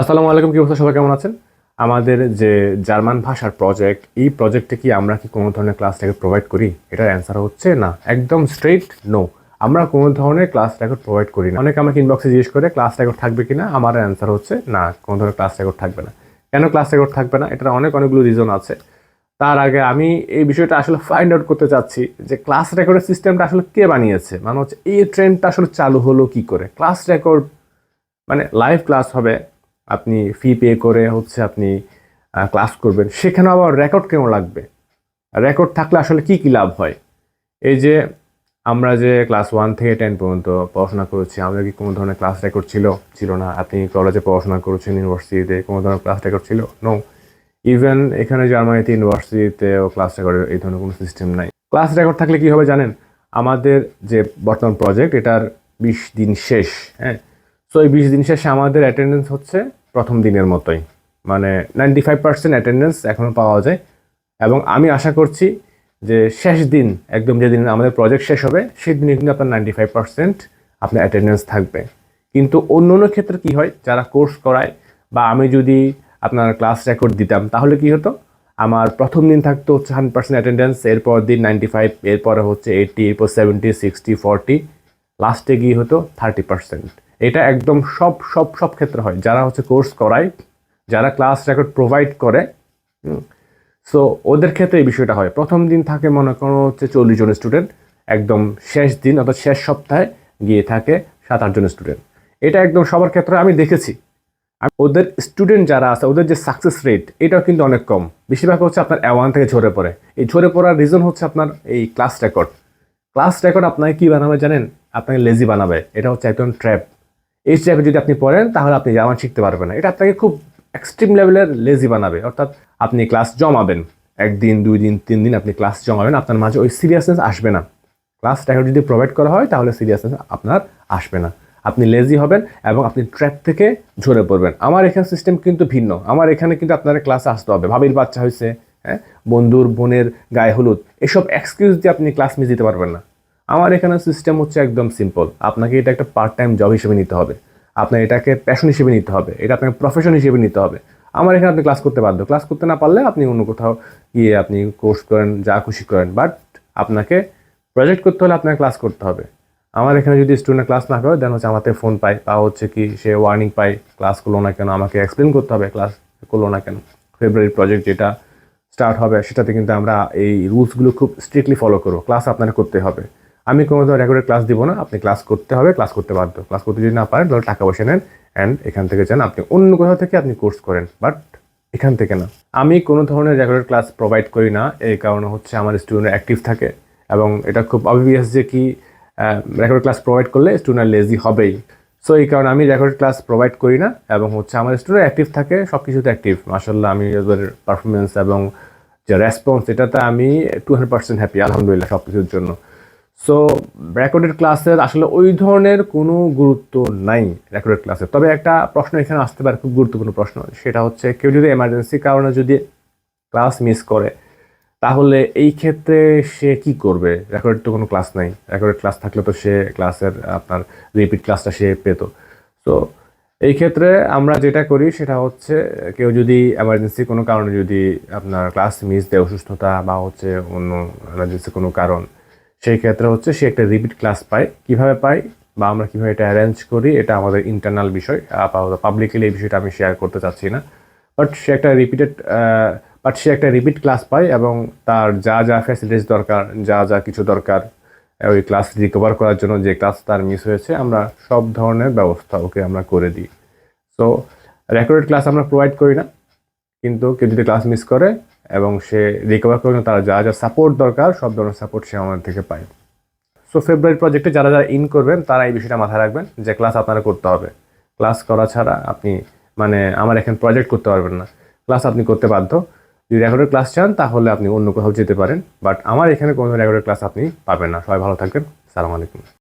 আসসালামু আলাইকুম, কি অবস্থা? সবাই কেমন আছেন? আমাদের যে জার্মান ভাষার প্রজেক্ট এই প্রজেক্টে কি আমরা কি কোনো ধরনের ক্লাস রেকর্ড প্রোভাইড করি? এটার অ্যান্সার হচ্ছে না। একদম স্ট্রেট নো আমরা কোনো ধরনের ক্লাস রেকর্ড প্রোভাইড করি না। অনেকে আমাকে ইনবক্সে জিজ্ঞেস করে ক্লাস রেকর্ড থাকবে কি না আমার অ্যান্সার হচ্ছে, না, কোনো ধরনের ক্লাস রেকর্ড থাকবে না। কেন ক্লাস রেকর্ড থাকবে না? এটার অনেক অনেকগুলো রিজন আছে। তার আগে আমি এই বিষয়টা আসলে ফাইন্ড আউট করতে চাচ্ছি যে ক্লাস রেকর্ডের সিস্টেমটা আসলে কে বানিয়েছে? মানে হচ্ছে এই ট্রেন্ডটা আসলে চালু হলো কি করে? ক্লাস রেকর্ড মানে লাইভ ক্লাস হবে আপনি ফি পে করে হচ্ছে আপনি ক্লাস করবেন। সেখানে আবার রেকর্ড কেন লাগবে? রেকর্ড থাকলে আসলে কি কী লাভ হয়? এই যে আমরা যে ক্লাস ওয়ান থেকে টেন পর্যন্ত পড়াশোনা করেছি, আমাদের কি কোনো ধরনের ক্লাস রেকর্ড ছিল? ছিল না। আপনি কলেজে পড়াশোনা করেছেন ইউনিভার্সিটিতে কোনো ধরনের ক্লাস রেকর্ড ছিল? নো ইভেন এখানে জার্মানিতে ইউনিভার্সিটিতেও ক্লাস রেকর্ডের এই ধরনের কোনো সিস্টেম নাই। ক্লাস রেকর্ড থাকলে কি হবে জানেন? আমাদের যে বর্তমান প্রজেক্ট এটার বিশ দিন শেষ হ্যাঁ? সো এই বিশ দিন শেষে আমাদের অ্যাটেন্ডেন্স হচ্ছে প্রথম দিনের মতোই। মানে নাইনটি ফাইভ পার্সেন্ট অ্যাটেন্ডেন্স এখনও পাওয়া যায়। এবং আমি আশা করছি যে শেষ দিন, একদম যেদিন আমাদের প্রজেক্ট শেষ হবে সেই দিনে কিন্তু আপনার নাইনটি ফাইভ পার্সেন্ট আপনার অ্যাটেন্ডেন্স থাকবে। কিন্তু অন্য অন্য ক্ষেত্রে কী হয়, যারা কোর্স করায় বা আমি যদি আপনার ক্লাস রেকর্ড দিতাম, তাহলে কি হতো? আমার প্রথম দিন থাকতো হচ্ছে হান্ড্রেড পার্সেন্ট অ্যাটেন্ডেন্স এরপর দিন নাইনটি ফাইভ এরপরে হচ্ছে এইটি এরপর সেভেন্টি সিক্সটি ফর্টি লাস্টে গিয়ে হতো থার্টি পার্সেন্ট এটা একদম সব সব সব ক্ষেত্রে হয়। যারা হচ্ছে কোর্স করায়, যারা ক্লাস রেকর্ড প্রোভাইড করে সো ওদের ক্ষেত্রে এই বিষয়টা হয়। প্রথম দিন থাকে মনে করো হচ্ছে চল্লিশ জন স্টুডেন্ট একদম শেষ দিন অর্থাৎ শেষ সপ্তাহে গিয়ে থাকে সাত আটজন স্টুডেন্ট এটা একদম সবার ক্ষেত্রে আমি দেখেছি। ওদের স্টুডেন্ট যারা আছে, ওদের যে সাকসেস রেট এটাও কিন্তু অনেক কম। বেশিরভাগ হচ্ছে আপনার অ্যাওয়ান থেকে ঝরে পড়ে। এই ঝরে পড়ার রিজন হচ্ছে আপনার এই ক্লাস রেকর্ড ক্লাস রেকর্ড আপনাকে কী বানাবে জানেন? আপনাকে লেজি বানাবে। এটা হচ্ছে একদম ট্র্যাপ এই ট্র্যাপে যদি আপনি পড়েন, তাহলে আপনি জার্মান শিখতে পারবেন না। এটা আপনাকে খুব এক্সট্রিম লেভেলের লেজি বানাবে। অর্থাৎ আপনি ক্লাস জমাবেন। একদিন, দুই দিন, তিন দিন আপনি ক্লাস জমাবেন, আপনার মাঝে ওই সিরিয়াসনেস আসবে না। ক্লাস রেকর্ড যদি প্রোভাইড করা হয়, তাহলে সিরিয়াসনেস আপনার আসবে না। আপনি লেজি হবেন এবং আপনি ট্র্যাক থেকে ঝরে পড়বেন। আমার এখানে সিস্টেম কিন্তু ভিন্ন। আমার এখানে কিন্তু আপনার ক্লাসে আসতে হবে। ভাবির বাচ্চা হয়েছে হ্যাঁ? বন্ধুর বোনের গায়ে হলুদ। এসব এক্সকিউজ দিয়ে আপনি ক্লাস মিস দিতে পারবেন না। আমার এখানে সিস্টেম হচ্ছে একদম সিম্পল আপনাকে এটা একটা পার্ট টাইম জব হিসেবে নিতে হবে। আপনার এটাকে প্যাশন হিসেবে নিতে হবে। এটা আপনাকে প্রফেশন হিসেবে নিতে হবে। আমার এখানে আপনি ক্লাস করতে বাধ্য। ক্লাস করতে না পারলে আপনি অন্য কোথাও গিয়ে আপনি কোর্স করেন, যা খুশি করেন। বাট আপনাকে প্রজেক্ট করতে হলে আপনাকে ক্লাস করতে হবে। আমার এখানে যদি স্টুডেন্ট ক্লাস না করে দেন হচ্ছে আমাকে ফোন পায়। বা হচ্ছে কি সে ওয়ার্নিং পায় ক্লাস করল না কেন? আমাকে এক্সপ্লেন করতে হবে। ক্লাস করল না কেন? ফেব্রুয়ারি প্রজেক্ট যেটা স্টার্ট হবে, সেটাতে কিন্তু আমরা এই রুলসগুলো খুব স্ট্রিক্টলি ফলো করব। ক্লাস আপনাকে করতে হবে। আমি কোনো ধরনের রেকর্ডের ক্লাস দিব না, আপনি ক্লাস করতে হবে ক্লাস করতে বাধ্য। ক্লাস করতে যদি না পারেন, তাহলে টাকা বসে নেন অ্যান্ড এখান থেকে যান, আপনি অন্য কোথাও থেকে আপনি কোর্স করেন বাট এখান থেকে না। আমি কোনো ধরনের রেকর্ডের ক্লাস প্রোভাইড করি না, এই কারণে হচ্ছে আমার স্টুডেন্ট অ্যাক্টিভ থাকে এবং এটা খুব অবভিয়াস যে কি রেকর্ড ক্লাস প্রোভাইড করলে স্টুডেন্ট লেজি হবেই। সো এই কারণে আমি রেকর্ড ক্লাস প্রোভাইড করি না এবং হচ্ছে আমার স্টুডেন্ট অ্যাক্টিভ থাকে সব কিছুতে অ্যাক্টিভ মাসাল্লাহ আমি ওদের পারফরমেন্স এবং যে রেসপন্স এটাতে আমি টু হান্ড্রেড পার্সেন্ট হ্যাপি আলহামদুলিল্লাহ সব কিছুর জন্য। সো রেকর্ডেড ক্লাসের আসলে ওই ধরনের কোনো গুরুত্ব নাই রেকর্ডেড ক্লাসে তবে একটা প্রশ্ন এখানে আসতে পারে, খুব গুরুত্বপূর্ণ প্রশ্ন। সেটা হচ্ছে, কেউ যদি এমার্জেন্সি কারণে যদি ক্লাস মিস করে, তাহলে এই ক্ষেত্রে সে কি করবে? রেকর্ডেড তো কোনো ক্লাস নাই। রেকর্ডেড ক্লাস থাকলে তো সে ক্লাসের আপনার রিপিট ক্লাসটা সে পেতো। সো এই ক্ষেত্রে আমরা যেটা করি, সেটা হচ্ছে, কেউ যদি এমার্জেন্সি কোনো কারণে যদি আপনার ক্লাস মিস দেয় অসুস্থতা বা হচ্ছে অন্য এমার্জেন্সি কোনো কারণ সেই ক্ষেত্রে হচ্ছে সে একটা রিপিট ক্লাস পায়। কীভাবে পায় বা আমরা কীভাবে এটা অ্যারেঞ্জ করি, এটা আমাদের ইন্টারনাল বিষয়। আপাতত পাবলিকলি এই বিষয়টা আমি শেয়ার করতে চাচ্ছি না। বাট সে একটা রিপিটেড বাট সে একটা রিপিট ক্লাস পায় এবং তার যা যা ফ্যাসিলিটিস দরকার, যা যা কিছু দরকার, ওই ক্লাস রিকভার করার জন্য যে ক্লাস তার মিস হয়েছে, আমরা সব ধরনের ব্যবস্থা ওকে আমরা করে দিই। সো রেকর্ডেড ক্লাস আমরা প্রোভাইড করি না, কিন্তু কেউ যদি ক্লাস মিস করে এবং সে রিকভার করে তারা যা যা সাপোর্ট দরকার, সব ধরনের সাপোর্ট সে আমাদের থেকে পায়। সো ফেব্রুয়ারি প্রজেক্টে যারা যারা ইন করবেন, তারা এই বিষয়টা মাথায় রাখবেন যে ক্লাস আপনারা করতে হবে। ক্লাস করা ছাড়া আপনি মানে আমার এখানে প্রজেক্ট করতে পারবেন না। ক্লাস আপনি করতে বাধ্য। যদি রেকর্ডের ক্লাস চান, তাহলে আপনি অন্য কোথাও যেতে পারেন। বাট আমার এখানে কোনো রেকর্ডের ক্লাস আপনি পাবেন না। সবাই ভালো থাকবেন। সালাম আলাইকুম।